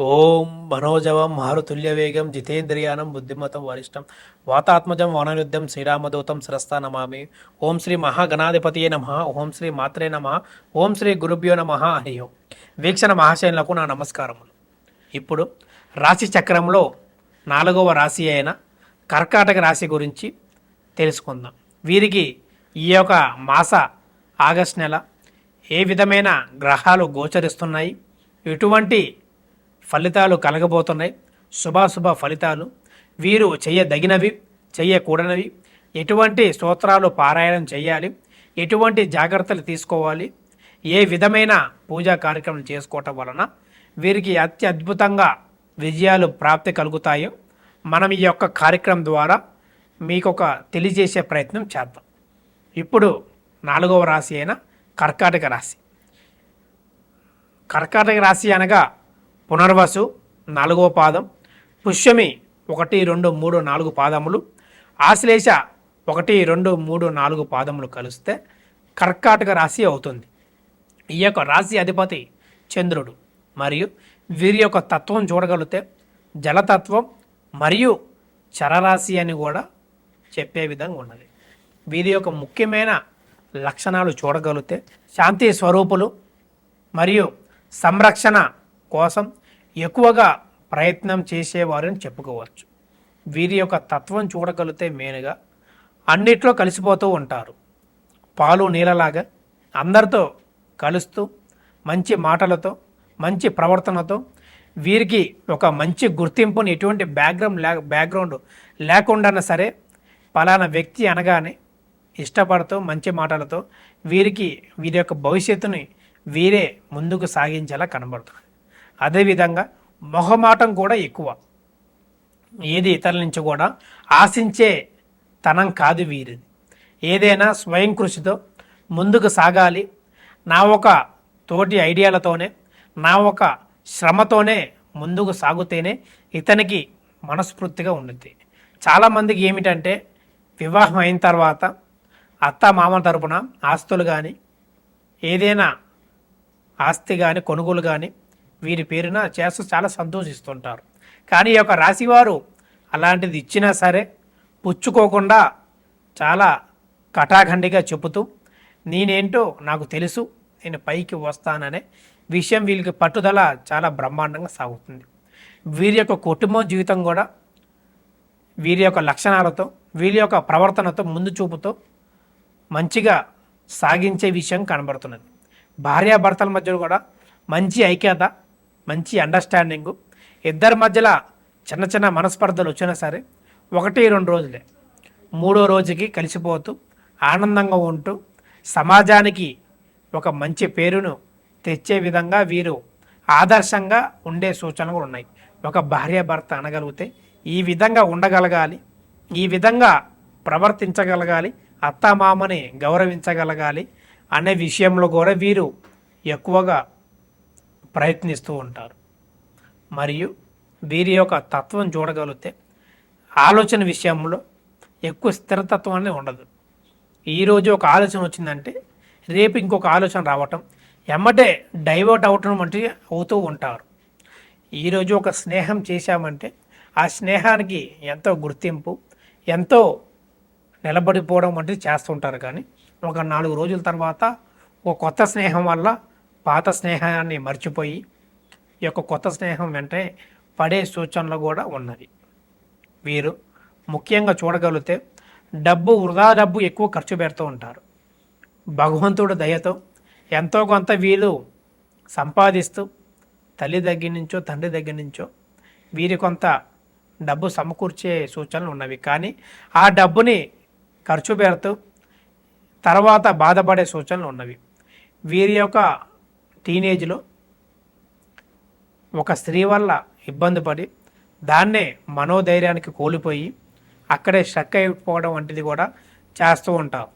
ఓం మనోజవం మారుతుల్యవేగం జితేంద్రియానం బుద్ధిమతం వరిష్టం వాతాత్మజం వనరుద్ధం శ్రీరామదూతం శిరస్థా నమామి. ఓం శ్రీ మహాగణాధిపతియే నమ. ఓం శ్రీ మాత్రే నమ. ఓం శ్రీ గురుభ్యో నమ హరి ఓం. వీక్షణ మహాశయులకు నా నమస్కారములు. ఇప్పుడు రాశి చక్రంలో నాలుగవ రాశి అయిన కర్కాటక రాశి గురించి తెలుసుకుందాం. వీరికి ఈ యొక్క మాస ఆగస్ట్ నెల ఏ విధమైన గ్రహాలు గోచరిస్తున్నాయి? ఎటువంటి ఫలితాలు కలగబోతున్నాయి. శుభాశుభ ఫలితాలు. వీరు చేయదగినవి చేయకూడనివి. ఎటువంటి స్తోత్రాలు పారాయణం చేయాలి? ఎటువంటి జాగ్రత్తలు తీసుకోవాలి? ఏ విధమైన పూజా కార్యక్రమం చేసుకోవటం వలన వీరికి అత్యద్భుతంగా విజయాలు ప్రాప్తి కలుగుతాయో మనం ఈ యొక్క కార్యక్రమం ద్వారా మీకు ఒక తెలియజేసే ప్రయత్నం చేద్దాం. ఇప్పుడు నాలుగవ రాశి అయిన కర్కాటక రాశి. కర్కాటక రాశి అనగా పునర్వసు నాలుగవ పాదం పుష్యమి ఒకటి రెండు మూడు నాలుగు పాదములు ఆశ్లేష ఒకటి రెండు మూడు నాలుగు పాదములు కలిస్తే కర్కాటక రాశి అవుతుంది. ఈ యొక్క రాశి అధిపతి చంద్రుడు. మరియు వీరి యొక్క తత్వం చూడగలిగితే జలతత్వం మరియు చరరాశి అని కూడా చెప్పే విధంగా ఉన్నది. వీరి యొక్క ముఖ్యమైన లక్షణాలు చూడగలిగితే శాంతి స్వరూపులు మరియు సంరక్షణ కోసం ఎక్కువగా ప్రయత్నం చేసేవారని చెప్పుకోవచ్చు. వీరి యొక్క తత్వం చూడగలిగితే మెయిన్గా అన్నిట్లో కలిసిపోతూ ఉంటారు. పాలు నీళ్ళలాగా అందరితో కలుస్తూ మంచి మాటలతో మంచి ప్రవర్తనతో వీరికి ఒక మంచి గుర్తింపుని ఎటువంటి బ్యాక్గ్రౌండ్ లే బ్యాక్గ్రౌండ్ లేకుండా సరే పలానా వ్యక్తి అనగానే ఇష్టపడుతూ మంచి మాటలతో వీరికి వీరి యొక్క భవిష్యత్తుని వీరే ముందుకు సాగించేలా కనబడుతుంది. అదేవిధంగా మొహమాటం కూడా ఎక్కువ. ఏది ఇతరుల నుంచి కూడా ఆశించే తనం కాదు వీరిది. ఏదైనా స్వయం కృషితో ముందుకు సాగాలి. నా ఒక తోటి ఐడియాలతోనే నా ఒక శ్రమతోనే ముందుకు సాగుతేనే ఇతనికి మనస్ఫూర్తిగా ఉండుద్ది. చాలామందికి ఏమిటంటే వివాహం అయిన తర్వాత అత్త మామ తరపున ఆస్తులు కానీ ఏదైనా ఆస్తి కానీ కొనుగోలు కానీ వీరి పేరున చేస్తూ చాలా సంతోషిస్తుంటారు. కానీ ఈ యొక్క రాశివారు అలాంటిది ఇచ్చినా సరే పుచ్చుకోకుండా చాలా కటాఖండిగా చెబుతూ నేనేంటో నాకు తెలుసు నేను పైకి వస్తాననే విషయం వీళ్ళకి పట్టుదల చాలా బ్రహ్మాండంగా సాగుతుంది. వీరి యొక్క కుటుంబ జీవితం కూడా వీరి యొక్క లక్షణాలతో వీరి యొక్క ప్రవర్తనతో ముందు చూపుతో మంచిగా సాగించే విషయం కనబడుతున్నది. భార్యాభర్తల మధ్య కూడా మంచి ఐక్యత మంచి అండర్స్టాండింగు ఇద్దరి మధ్యలో చిన్న చిన్న మనస్పర్ధలు వచ్చినా సరే ఒకటి రెండు రోజులే. మూడో రోజుకి కలిసిపోతూ ఆనందంగా ఉంటూ సమాజానికి ఒక మంచి పేరును తెచ్చే విధంగా వీరు ఆదర్శంగా ఉండే సూచనలు ఉన్నాయి. ఒక భార్య భర్త అనగలిగితే ఈ విధంగా ఉండగలగాలి ఈ విధంగా ప్రవర్తించగలగాలి అత్తమామని గౌరవించగలగాలి అనే విషయంలో కూడా వీరు ఎక్కువగా ప్రయత్నిస్తూ ఉంటారు. మరియు వీరి యొక్క తత్వం చూడగలిగితే ఆలోచన విషయంలో ఎక్కువ స్థిరతత్వం అనేది ఉండదు. ఈరోజు ఒక ఆలోచన వచ్చిందంటే రేపు ఇంకొక ఆలోచన రావటం ఎమ్మటే డైవర్ట్ అవటం వంటివి అవుతూ ఉంటారు. ఈరోజు ఒక స్నేహం చేశామంటే ఆ స్నేహానికి ఎంతో గుర్తింపు ఎంతో నిలబడిపోవడం వంటిది చేస్తుంటారు కానీ ఒక నాలుగు రోజుల తర్వాత ఒక కొత్త స్నేహం వల్ల పాత స్నేహాన్ని మర్చిపోయి ఈ యొక్క కొత్త స్నేహం వెంటనే పడే సూచనలు కూడా ఉన్నవి. వీరు ముఖ్యంగా చూడగలిగితే డబ్బు వృధా డబ్బు ఎక్కువ ఖర్చు పెడుతూ ఉంటారు. భగవంతుడు దయతో ఎంతో కొంత వీళ్ళు సంపాదిస్తూ తల్లి దగ్గర నుంచో తండ్రి దగ్గర నుంచో వీరి కొంత డబ్బు సమకూర్చే సూచనలు ఉన్నవి. కానీ ఆ డబ్బుని ఖర్చు పెడుతూ తర్వాత బాధపడే సూచనలు ఉన్నవి. వీరి యొక్క టీనేజ్లో ఒక స్త్రీ వల్ల ఇబ్బంది పడి దాన్నే మనోధైర్యానికి కోల్పోయి అక్కడే స్ట్రక్ అయిపోవడం వంటిది కూడా చేస్తూ ఉంటాం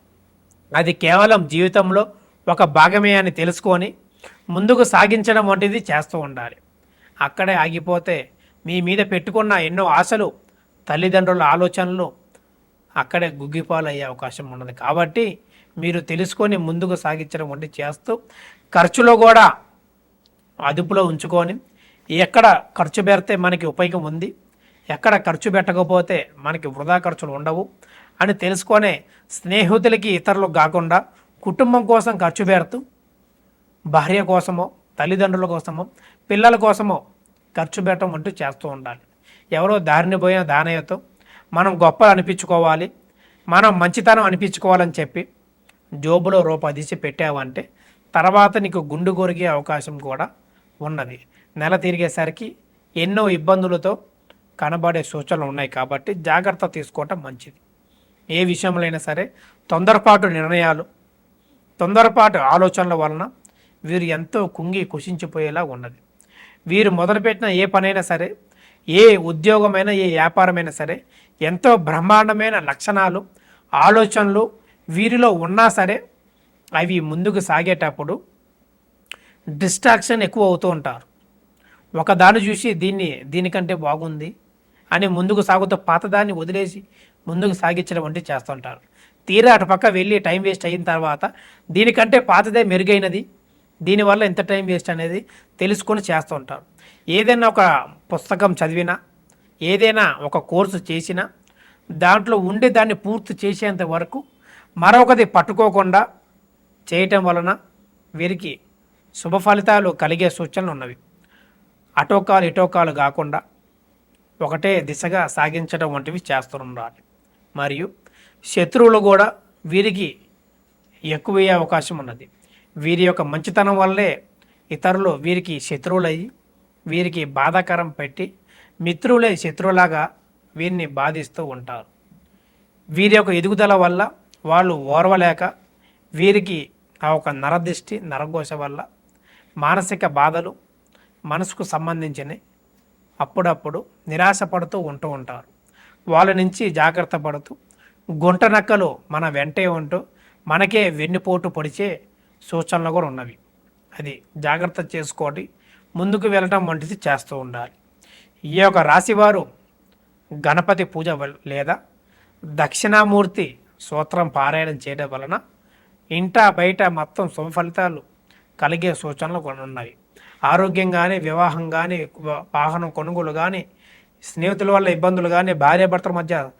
అది కేవలం జీవితంలో ఒక భాగమే అని తెలుసుకొని ముందుకు సాగించడం వంటిది చేస్తూ ఉండాలి. అక్కడే ఆగిపోతే మీ మీద పెట్టుకున్న ఎన్నో ఆశలు తల్లిదండ్రుల ఆలోచనలు అక్కడే గుగ్గిపాలు అయ్యే అవకాశం ఉన్నది. కాబట్టి మీరు తెలుసుకొని ముందుకు సాగించడం వంటి చేస్తూ ఖర్చులో కూడా అదుపులో ఉంచుకొని ఎక్కడ ఖర్చు పెడితే మనకి ఉపయోగం ఉంది ఎక్కడ ఖర్చు పెట్టకపోతే మనకి వృధా ఖర్చులు ఉండవు అని తెలుసుకొనే స్నేహితులకి ఇతరులకు కాకుండా కుటుంబం కోసం ఖర్చు పెడుతూ భార్య కోసమో తల్లిదండ్రుల కోసమో పిల్లల కోసమో ఖర్చు పెట్టడం అంటూ చేస్తూ ఉండాలి. ఎవరో దారిని పోయిన దానయ్యతో మనం గొప్ప అనిపించుకోవాలి మనం మంచితనం అనిపించుకోవాలని చెప్పి జోబులో రూపాయి తీసి పెట్టావంటే తర్వాత నీకు గుండు కొరిగే అవకాశం కూడా ఉన్నది. నెల తిరిగేసరికి ఎన్నో ఇబ్బందులతో కనబడే సూచనలు ఉన్నాయి కాబట్టి జాగ్రత్త తీసుకోవటం మంచిది. ఏ విషయంలో అయినా సరే తొందరపాటు నిర్ణయాలు తొందరపాటు ఆలోచనల వలన వీరు ఎంతో కుంగి కుషించిపోయేలా ఉన్నది. వీరు మొదలుపెట్టిన ఏ పనైనా సరే ఏ ఉద్యోగమైనా ఏ వ్యాపారమైనా సరే ఎంతో బ్రహ్మాండమైన లక్షణాలు ఆలోచనలు వీరిలో ఉన్నా సరే అవి ముందుకు సాగేటప్పుడు డిస్ట్రాక్షన్ ఎక్కువ అవుతూ ఉంటారు. ఒకదాన్ని చూసి దీన్ని దీనికంటే బాగుంది అని ముందుకు సాగుతూ పాతదాన్ని వదిలేసి ముందుకు సాగించడం వంటి చేస్తుంటారు. తీరా అటు పక్క వెళ్ళి టైం వేస్ట్ అయిన తర్వాత దీనికంటే పాతదే మెరుగైనది. దీనివల్ల ఎంత టైం వేస్ట్ అనేది తెలుసుకొని చేస్తూ ఉంటారు ఏదైనా ఒక పుస్తకం చదివినా ఏదైనా ఒక కోర్సు చేసినా దాంట్లో ఉండే దాన్ని పూర్తి చేసేంత వరకు మరొకది పట్టుకోకుండా చేయటం వలన వీరికి శుభ ఫలితాలు కలిగే సూచనలు ఉన్నవి. అటోకాలు ఇటోకాలు కాకుండా ఒకటే దిశగా సాగించడం వంటివి చేస్తుండాలి మరియు శత్రువులు కూడా వీరికి ఎక్కువయ్యే అవకాశం ఉన్నది. వీరి యొక్క మంచితనం వల్లే ఇతరులు వీరికి శత్రువులయ్యి వీరికి బాధాకరం పెట్టి మిత్రులే శత్రువులాగా వీరిని బాధిస్తూ ఉంటారు. వీరి యొక్క ఎదుగుదల వల్ల వాళ్ళు ఓర్వలేక వీరికి ఆ ఒక నరదిష్టి నరఘోష వల్ల మానసిక బాధలు మనసుకు సంబంధించినవి అప్పుడప్పుడు నిరాశపడుతూ ఉంటూ ఉంటారు. వాళ్ళ నుంచి జాగ్రత్త పడుతూ గుంట నక్కలు మన వెంటే ఉంటూ మనకే వెన్నుపోటు పొడిచే సూచనలు కూడా ఉన్నవి. అది జాగ్రత్త చేసుకోండి. ముందుకు వెళ్ళటం వంటిది చేస్తూ ఉండాలి. ఈ యొక్క రాశివారు గణపతి పూజ లేదా దక్షిణామూర్తి సూత్రం పారాయణం చేయడం వలన ఇంట బయట మొత్తం శుభ ఫలితాలు కలిగే సూచనలు కొన్ని ఉన్నాయి. ఆరోగ్యం కానీ వివాహం కానీ వాహనం కొనుగోలు కానీ స్నేహితుల వల్ల ఇబ్బందులు కానీ భార్యాభర్తల మధ్య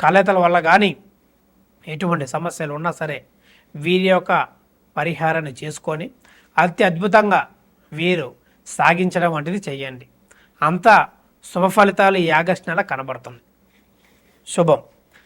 కలయితల వల్ల కానీ ఎటువంటి సమస్యలు ఉన్నా సరే వీరి యొక్క పరిహారాన్ని చేసుకొని అతి అద్భుతంగా వీరు సాగించడం వంటిది చేయండి. అంతా శుభ ఫలితాలు ఈ ఆగస్టు నెల కనబడుతుంది. శుభం.